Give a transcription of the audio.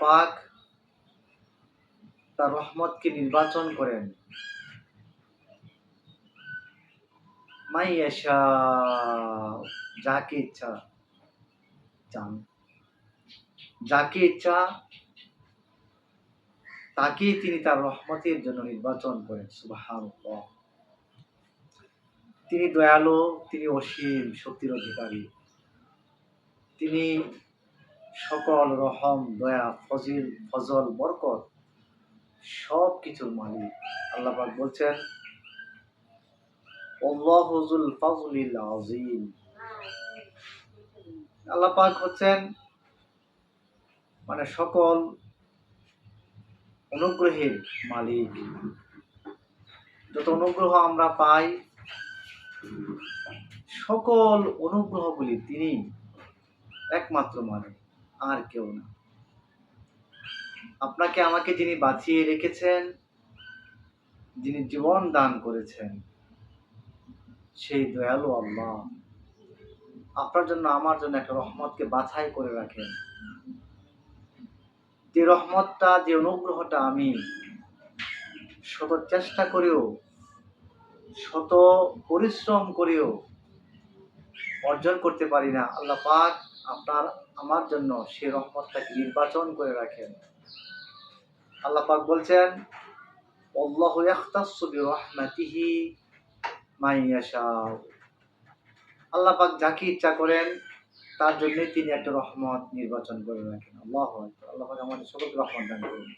পাক তার রহমতকে নির্বাচন করেন। যাকে ইচ্ছা চান। যাকে ইচ্ছা তাকে তিনি তার রহমতের জন্য নির্বাচন করেন। সুবহানাল্লাহ। তিনি দয়ালু, তিনি অসীম শক্তির অধিকারী। তিনি সকল রহম, দয়া, ফজিল, ফজল, বরকত সব কিছুর মালিক। আল্লাহ পাক বলছেন আল্লাহুজুল ফাজলিল আযীম। আল্লাহ পাক হচ্ছেন মানে সকল অনুগ্রহের মালিক। যত অনুগ্রহ আমরা পাই, সকল অনুগ্রহগুলি তিনি একমাত্র মালিক আর কেউ না। আপনাকে আমাকে যিনি বাঁচিয়ে রেখেছেন, যিনি জীবন দান করেছেন, সেই দয়ালু আল্লাহ। আপনার জন্য, আমার জন্য একটা রহমতকে বাছাই করে রাখেন। যে রহমতটা, যে অনুগ্রহটা আমি শত চেষ্টা করেও, শত পরিশ্রম করেও অর্জন করতে পারি না, আল্লাহ পাক আপনার, আমার জন্য সেই রহমতটাকে নির্বাচন করে রাখেন। আল্লাহ পাক বলছেন আল্লাপাক যাকে ইচ্ছা করেন, তার জন্যই তিনি একটা রহমত নির্বাচন করে রাখেন। আল্লাহ আল্লাহ পাক আমাদের সকলকে রহমত দান করুন।